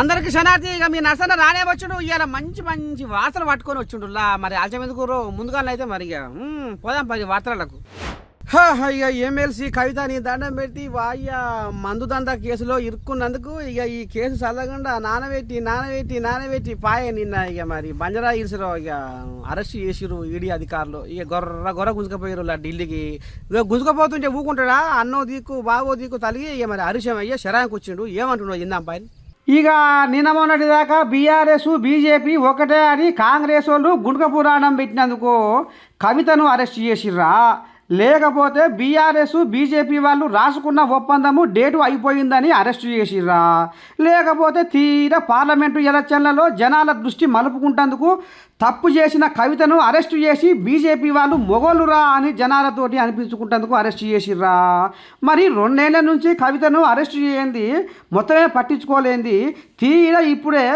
అందరికి శనార్థి ఇక మీ నర్సన రానే వచ్చుడు. ఇవాళ మంచి మంచి వార్తలు పట్టుకొని వచ్చిండు లా మరి ఆలస్యం ఎందుకు అయితే మరి ఇక పోదాం పది వార్తలకు. ఇక ఎమ్మెల్సీ కవిత నీ దండం పెట్టి వాయ్య మందు దందా కేసులో ఇరుక్కున్నందుకు ఇక ఈ కేసు చల్లకుండా నానబెట్టి నానబెట్టి నానబెట్టి పాయే నిన్న ఇక మరి బంజరా హిల్స్లో ఇక అరెస్ట్ చేసిరు ఈడీ అధికారులు. ఇక గొర్ర గొర్ర గుంజుకపోయారు ఇలా ఢిల్లీకి. ఇక గుంజుకపోతుంటే ఊకుంటాడా? అన్నో దిక్కు బావో దిక్కు తలిగి ఇక మరి అరిశం అయ్యే శరానికి వచ్చిండు. ఏమంటున్నావు ఇందాం పైన? ఇక నిన్న మొన్నటిదాకా బీఆర్ఎస్ బీజేపీ ఒకటే అని కాంగ్రెస్ వాళ్ళు గుండక పురాణం పెట్టినందుకు కవితను అరెస్ట్ చేసిర్రా. లేకపోతే బీఆర్ఎస్ బీజేపీ వాళ్ళు రాసుకున్న ఒప్పందము డేటు అయిపోయిందని అరెస్ట్ చేసిర్రా. లేకపోతే తీర పార్లమెంటు ఎలక్షన్లలో జనాల దృష్టి మలుపుకుంటందుకు తప్పు చేసిన కవితను అరెస్ట్ చేసి బీజేపీ వాళ్ళు మొగోలురా అని జనాలతోటి అనిపించుకుంటందుకు అరెస్ట్ చేసిర్రా. మరి రెండేళ్ళ నుంచి కవితను అరెస్ట్ చేయండి మొత్తమే పట్టించుకోలేంది తీర ఇప్పుడే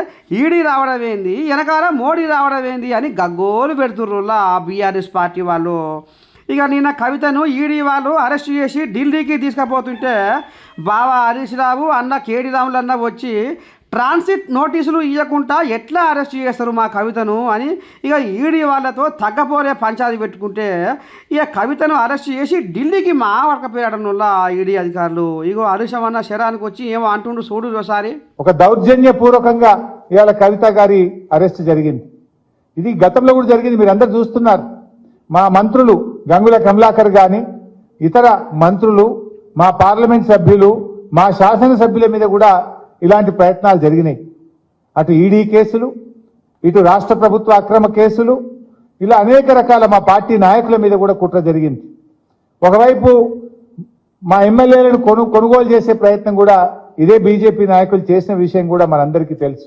ఈడీ రావడం ఏంది వెనకాల మోడీ రావడం ఏంది అని గగ్గోలు పెడుతుర్రులా బీఆర్ఎస్ పార్టీ వాళ్ళు. ఇక నిన్న కవితను ఈడీ వాళ్ళు అరెస్ట్ చేసి ఢిల్లీకి తీసుకుపోతుంటే బావా హరీష్ రావు అన్న కేడి రాములు అన్న వచ్చి ట్రాన్సిట్ నోటీసులు ఇవ్వకుండా ఎట్లా అరెస్ట్ చేస్తారు మా కవితను అని ఇక ఈడీ వాళ్ళతో తగ్గపోలే పంచాది పెట్టుకుంటే ఇక కవితను అరెస్ట్ చేసి ఢిల్లీకి మా వడకపోయడం వల్ల ఈడీ అధికారులు. ఇగో హరీషం అన్న శరానికి వచ్చి ఏమో అంటుండు చూడు ఒకసారి ఒక దౌర్జన్యపూర్వకంగా ఇవాళ కవిత గారి అరెస్ట్ జరిగింది. ఇది గతంలో కూడా జరిగింది మీరు అందరు చూస్తున్నారు. మా మంత్రులు గంగుల కమలాకర్ గాని ఇతర మంత్రులు మా పార్లమెంట్ సభ్యులు మా శాసనసభ్యుల మీద కూడా ఇలాంటి ప్రయత్నాలు జరిగినాయి. అటు ఈడీ కేసులు ఇటు రాష్ట్ర ప్రభుత్వ అక్రమ కేసులు ఇలా అనేక రకాల మా పార్టీ నాయకుల మీద కూడా కుట్ర జరిగింది. ఒకవైపు మా ఎమ్మెల్యేలను కొను కొనుగోలు చేసే ప్రయత్నం కూడా ఇదే బీజేపీ నాయకులు చేసిన విషయం కూడా మనందరికీ తెలుసు.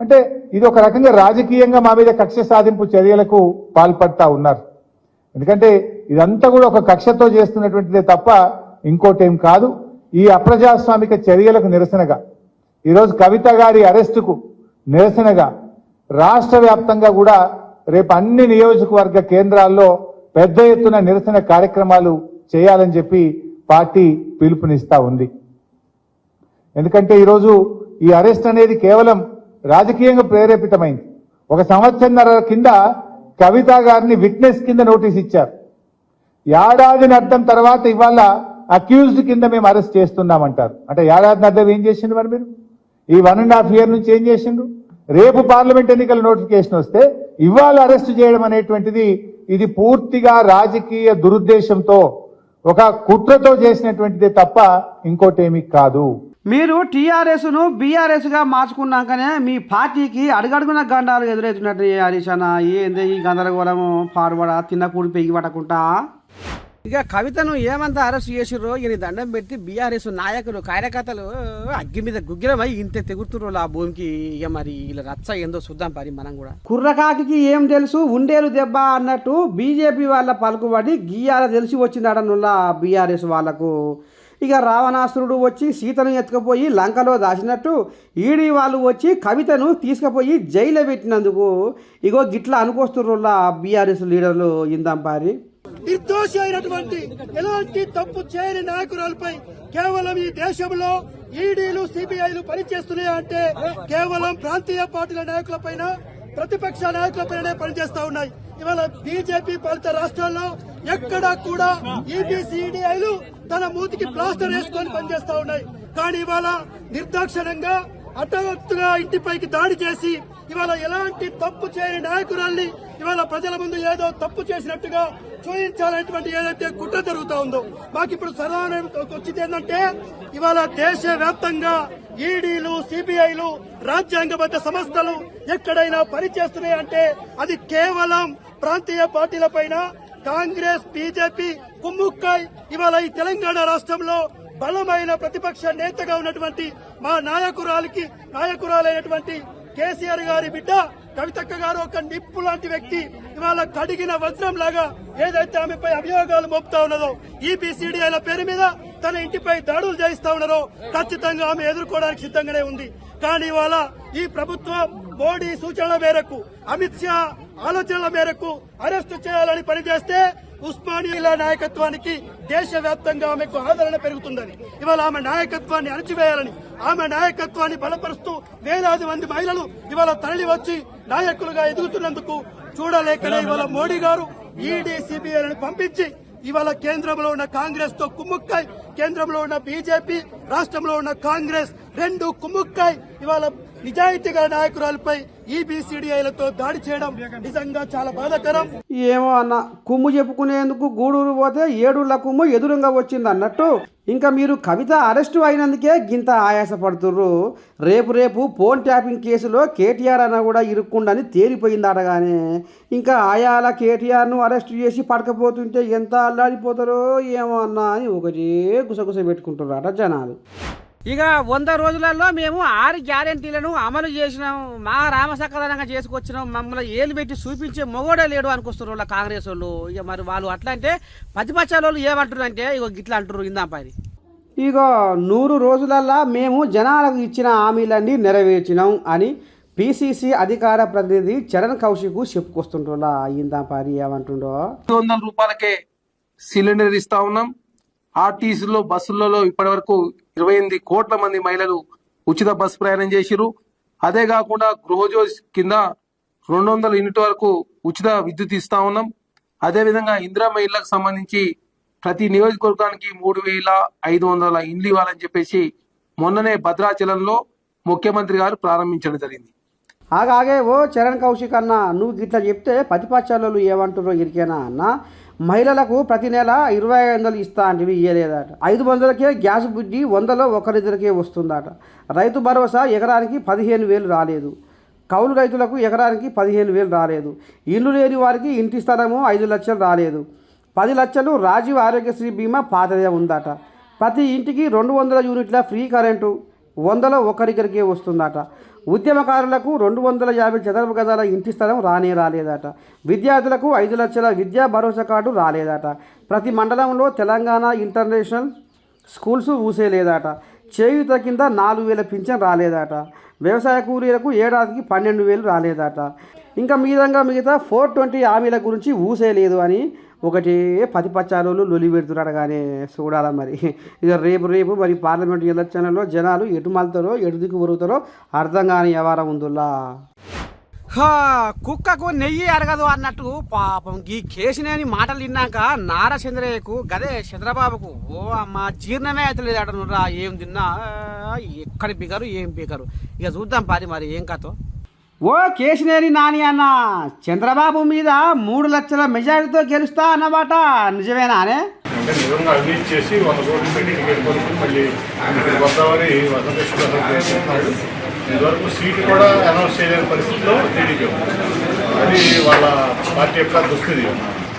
అంటే ఇది ఒక రకంగా రాజకీయంగా మా మీద కక్ష సాధింపు చర్యలకు పాల్పడతా ఉన్నారు. ఎందుకంటే ఇదంతా కూడా ఒక కక్షతో చేస్తున్నటువంటిదే తప్ప ఇంకోటేం కాదు. ఈ అప్రజాస్వామిక చర్యలకు నిరసనగా ఈరోజు కవిత గారి అరెస్టుకు నిరసనగా రాష్ట్ర వ్యాప్తంగా కూడా రేపు అన్ని నియోజకవర్గ కేంద్రాల్లో పెద్ద ఎత్తున నిరసన కార్యక్రమాలు చేయాలని చెప్పి పార్టీ పిలుపునిస్తా ఉంది. ఎందుకంటే ఈరోజు ఈ అరెస్ట్ అనేది కేవలం రాజకీయంగా ప్రేరేపితమైంది. ఒక సంవత్సరంన్నర కింద కవిత గారిని విట్నెస్ కింద నోటీస్ ఇచ్చారు. ఏడాదిని అర్థం తర్వాత ఇవాళ అక్యూజ్డ్ కింద మేము అరెస్ట్ చేస్తున్నామంటారు. అంటే ఏడాదిని అర్థం ఏం చేసిండు మరి మీరు? ఈ వన్ అండ్ హాఫ్ ఇయర్ నుంచి ఏం చేసిండు రేపు పార్లమెంట్ ఎన్నికల నోటిఫికేషన్ వస్తే ఇవాళ అరెస్ట్ చేయడం అనేటువంటిది ఇది పూర్తిగా రాజకీయ దురుద్దేశంతో ఒక కుట్రతో చేసినటువంటిదే తప్ప ఇంకోటేమీ కాదు. మీరు టీఆర్ఎస్ను బీఆర్ఎస్గా మార్చుకున్నాకనే మీ పార్టీకి అడుగడుగున గండాలు ఎదురవుతున్నట్టు హరీష్ ఏంది ఈ గందరగోళము? పాడుబడ తిన్న కూడి పెగి పట్టకుండా ఇక కవితను ఏమంతా అరెస్ట్ చేసిర్రో? ఈయన దండం పెట్టి బీఆర్ఎస్ నాయకులు కార్యకర్తలు అగ్గి మీద గుగ్గిలమై ఇంతే తెగుతుర్రు ఆ భూమికి. ఇక మరి వీళ్ళ రచ్చ ఏందో చూద్దాం పరి మనం కూడా. కుర్రకాకి ఏం తెలుసు? ఉండేలు దెబ్బ అన్నట్టు బీజేపీ వాళ్ళ పలుకుబడి గీయాల తెలిసి వచ్చిందడనుల్లా బీఆర్ఎస్ వాళ్ళకు. ఇక రావణాసురుడు వచ్చి సీతను ఎత్తుకుపోయి లంకలో దాచినట్టు ఈడీ వాళ్ళు వచ్చి కవితను తీసుకుపోయి జైల్లో పెట్టినందుకు ఇగో గిట్లా అనుకొస్తుర్రుల్లా బీఆర్ఎస్ లీడర్లు ఇందంపారి నిర్దోషి అయినటువంటి ఎలాంటి తప్పు చేయని నాయకురాలపై కేవలం ఈ దేశంలో ఈడీలు సిబిఐలు పనిచేస్తున్నాయా అంటే కేవలం ప్రాంతీయ పార్టీల నాయకులపైన ప్రతిపక్ష నాయకులపైనే పనిచేస్తా ఉన్నాయి. ఇవాళ బీజేపీ పాలిత రాష్ట్రాల్లో ఎక్కడా కూడా ఈబీసీడీఐలు తన మూతికి ప్లాస్టర్ వేసుకొని పనిచేస్తా ఉన్నాయి. కానీ ఇవాళ నిర్దాక్షణంగా హఠాత్తుగా ఇంటిపైకి దాడి చేసి ఇవాళ ఎలాంటి తప్పు చేయని నాయకురాల్ని ఇవాళ ప్రజల ముందు ఏదో తప్పు చేసినట్టుగా చూపించాలనేటువంటి ఏదైతే కుట్ర జరుగుతా ఉందో మాకు ఇప్పుడు సరదానం వచ్చింది ఏంటంటే ఇవాళ దేశ వ్యాప్తంగా ఈడీలు సిబిఐలు రాజ్యాంగబద్ధ సంస్థలు ఎక్కడైనా పనిచేస్తున్నాయంటే అది కేవలం ప్రాంతీయ పార్టీల పైన కాంగ్రెస్ బీజేపీ కుమ్ముక్కాయ్ ఇవాళ ఈ తెలంగాణ రాష్ట్రంలో బలమైన ప్రతిపక్ష నేతగా ఉన్నటువంటి మా నాయకురాలికి నాయకురాలైనటువంటి కేసీఆర్ గారి బిడ్డ కవితక్క గారు ఒక నిప్పు లాంటి వ్యక్తి. ఇవాళ కడిగిన వజ్రం లాగా ఏదైతే ఆమెపై అభియోగాలు మోపుతా ఉన్నదో ఈపీసీడీఐల పేరు మీద తన ఇంటిపై దాడులు చేయిస్తా ఉన్నారో ఖచ్చితంగా ఆమె ఎదుర్కోవడానికి సిద్ధంగానే ఉంది. కానీ ఇవాళ ఈ ప్రభుత్వం మోడీ సూచనల మేరకు అమిత్ షా ఆలోచనల మేరకు అరెస్టు చేయాలని పనిచేస్తే ఉస్మానియా నాయకత్వానికి దేశవ్యాప్తంగా ఆమెకు ఆదరణ పెరుగుతుందని ఇవాళ ఆమె నాయకత్వాన్ని అణచివేయాలని ఆమె నాయకత్వాన్ని బలపరుస్తూ వేలాది మంది మహిళలు ఇవాళ తరలి వచ్చి నాయకులుగా ఎదుగుతున్నందుకు చూడలేకనే ఇవాళ మోడీ. గారు ఈడీ సిబిఐలను పంపించి ఇవాళ కేంద్రంలో ఉన్న కాంగ్రెస్తో కుమ్ముక్కాయ్ కేంద్రంలో ఉన్న బీజేపీ రాష్ట్రంలో ఉన్న కాంగ్రెస్ రెండు కుమ్ముక్కాయ్ ఇవాళ నిజాయితీ గల నాయకురాలపై ఈబీసీడీఐలతో దాడి చేయడం నిజంగా చాలా బాధాకరం. ఏమో అన్న కుమ్ము చెప్పుకునేందుకు గూడూరు పోతే ఏడుళ్ళ కుమ్ము ఎదురుగా వచ్చింది అన్నట్టు. ఇంకా మీరు కవిత అరెస్టు అయినందుకే గింత ఆయాసపడుతుర్రు. రేపు రేపు ఫోన్ ట్యాపింగ్ కేసులో కేటీఆర్ అన్న కూడా ఇరుక్కుండని తేలిపోయింది అడగానే ఇంకా ఆయాల కేటీఆర్ను అరెస్ట్ చేసి పడకపోతుంటే ఎంత అల్లాడిపోతారో ఏమో అన్న అని ఒకటే గుసగుస పెట్టుకుంటున్నారట జనాలు. ఇక వంద రోజులలో మేము ఆరు గ్యారెంటీలను అమలు చేసినాం. మా రామసక్కదనంగా చేసుకొచ్చినాం. మమ్మల్ని ఏలు పెట్టి చూపించే మొగోడే లేడు అనుకొస్తున్నారు వాళ్ళ కాంగ్రెస్ వాళ్ళు. ఇక మరి వాళ్ళు అట్లా అంటే ప్రతిపక్షాల వాళ్ళు ఏమంటారు అంటే ఇక గిట్లా అంటారు ఇందాంపని ఇగో నూరు రోజులల్లా మేము జనాలకు ఇచ్చిన హామీలన్నీ నెరవేర్చినాం అని పిసిసి అధికార ప్రతినిధి చరణ్ కౌశిక్ చెప్పుకొస్తుంటున్నా ఇందాంపారి ఏమంటుండో? వందల రూపాయలకే సిలిండర్ ఇస్తా ఉన్నాం. ఆర్టీసీలో బస్సులలో ఇప్పటి వరకు ఇరవై ఎనిమిది కోట్ల మంది మహిళలు ఉచిత బస్సు ప్రయాణం చేసిరు అదే కాకుండా గృహజ్యోతి కింద రెండు వందల యూనిట్ వరకు ఉచిత విద్యుత్ ఇస్తా ఉన్నాం. అదేవిధంగా ఇందిరా మహిళలకు సంబంధించి ప్రతి నియోజకవర్గానికి మూడు వేల ఐదు వందల ఇండ్లు ఇవ్వాలని చెప్పేసి మొన్ననే భద్రాచలంలో ముఖ్యమంత్రి గారు ప్రారంభించడం జరిగింది. ఆగాగే ఓ చరణ్ కౌశిక్ అన్న నువ్వు గిట్లా చెప్తే ప్రతిపక్షాలు ఏమంటారో ఇరికేనా అన్న? మహిళలకు ప్రతి నెల ఇరవై ఐదు వందలు ఇస్తా అంటే ఇయ్యలేదట. ఐదు వందలకే గ్యాస్ బుడ్డి వందలో ఒకరిద్దరికే వస్తుందట. రైతు భరోసా ఎకరానికి పదిహేను వేలు రాలేదు. కౌలు రైతులకు ఎకరానికి పదిహేను వేలు రాలేదు. ఇల్లు లేని వారికి ఇంటి స్థలము ఐదు లక్షలు రాలేదు. పది లక్షలు రాజీవ్ ఆరోగ్యశ్రీ బీమా పాతదే ఉందట. ప్రతి ఇంటికి రెండు వందల యూనిట్ల ఫ్రీ కరెంటు వందలో ఒకరికరికే వస్తుందట. ఉద్యమకారులకు రెండు వందల యాభై చదరపు గదాల ఇంటి స్థలం రానే రాలేదట. విద్యార్థులకు ఐదు లక్షల విద్యా భరోసా కార్డు రాలేదట. ప్రతి మండలంలో తెలంగాణ ఇంటర్నేషనల్ స్కూల్స్ ఊసేలేదట. చేయుత కింద నాలుగు వేల పింఛన్ రాలేదట. వ్యవసాయ కూలీలకు ఏడాదికి పన్నెండు వేలు రాలేదట. ఇంకా మీదంగా మిగతా ఫోర్ ట్వంటీ హామీల గురించి ఊసేయలేదు అని ఒకటి పతిపచ్చాలు లొలి పెడుతున్నాడు కానీ చూడాలా మరి. ఇక రేపు రేపు మరి పార్లమెంట్ ఎలక్షన్లలో జనాలు ఎటు మలుతారో ఎటు దిక్కు పొరుగుతారో అర్థం కాని వ్యవహారం ఉందిలా. కుక్కకు నెయ్యి అరగదు అన్నట్టు పాపం ఈ కేసునేని మాటలు విన్నాక నారా చంద్రయ్యకు గదే చంద్రబాబుకు ఓ అమ్మ జీర్ణమే అవుతలేదు అటనురా ఏం తిన్నా? ఎక్కడ బిగరు ఏం బిగరు? ఇక చూద్దాం పారి మరి ఏం కథో? ఓ కేశినేని నాని అన్న చంద్రబాబు మీద మూడు లక్షల మెజారిటీతో గెలుస్తా అన్నమాట. నిజమేనానే అంటే నిజంగా అవినీతి చేసి వంద కోట్లు పెట్టి మళ్ళీ చేస్తున్నాడు. ఇదివరకు సీటు కూడా అనౌన్స్ చేయలేని పరిస్థితిలో టీడీపీ అది వాళ్ళ పార్టీ యొక్క దుస్థితి?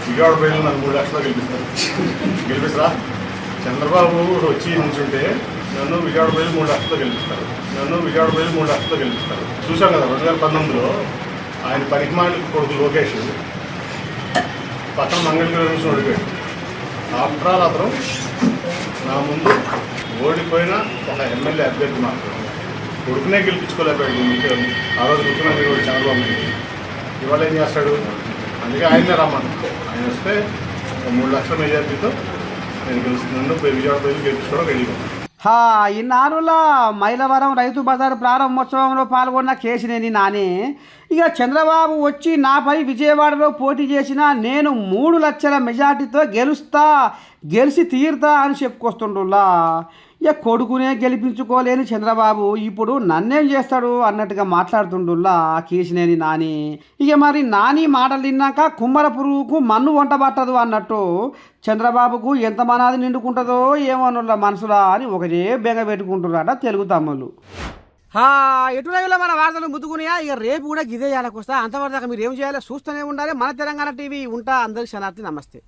విజయవాడ ప్రజలు మూడు లక్షలు గెలిపిస్తారు. గెలిపిస్తారా? చంద్రబాబు వచ్చి నుంచుంటే నన్ను విజయవాడ పోయి మూడు లక్షలతో గెలిపిస్తారు. నన్ను విజయవాడ పోయి మూడు లక్షలతో గెలిపిస్తారు. చూశాం కదా రెండు వేల పంతొమ్మిదిలో ఆయన పనికిమాలి కొడుకు లోకేష్ పక్కన మంగళగిరి నుంచి ఓడిపోయాడు ఆఫ్టర్ ఆల్ అతను నా ముందు ఓడిపోయిన ఒక ఎమ్మెల్యే అభ్యర్థి మాత్రం. కొడుకునే గెలిపించుకోలేకపోయాడు ముఖ్యం ఆ రోజు ముఖ్యమంత్రి కూడా చంద్రబాబు నాయుడు. ఇవాళ ఏం చేస్తాడు? అందుకే ఆయనే రమ్మను. ఆయన వస్తే ఒక మూడు లక్షల మెజార్టీతో నేను గెలుస్తున్నాను పోయి విజయవాడ ప్రజలు గెలిపించుకోవడం వెళ్ళిపోతాను ఉన్నాను. హా మైలవరం రైతు బజార్ ప్రారంభోత్సవంలో పాల్గొన్న కేసినేని నాని ఇక చంద్రబాబు వచ్చి నాపై విజయవాడలో పోటీ చేసిన నేను మూడు లక్షల మెజార్టీతో గెలుస్తా గెలిచి తీరుతా అని చెప్పుకొస్తుండులా ఇక కొడుకునే గెలిపించుకోలేని చంద్రబాబు ఇప్పుడు నన్నేం చేస్తాడు అన్నట్టుగా మాట్లాడుతుండుల్లా కేసినేని నాని. ఇక మరి నాని మాటలు విన్నాక కుమ్మర పురుగుకు మన్ను వంట పట్టదు అన్నట్టు చంద్రబాబుకు ఎంత మనాది నిండుకుంటుందో ఏమోనుల్ల మనసులా అని ఒకటే బెంగ పెట్టుకుంటున్నారట తెలుగు తమ్ముళ్ళు. ఎటువైపులో మన వార్తలు ముద్దుకున్నాయా ఇక రేపు కూడా గిదే చేయాలకు వస్తా అంతవరకు మీరు ఏం చేయాలో చూస్తూనే ఉండాలి. మన తెలంగాణ టీవీ ఉంటా. అందరికి శనార్థి నమస్తే.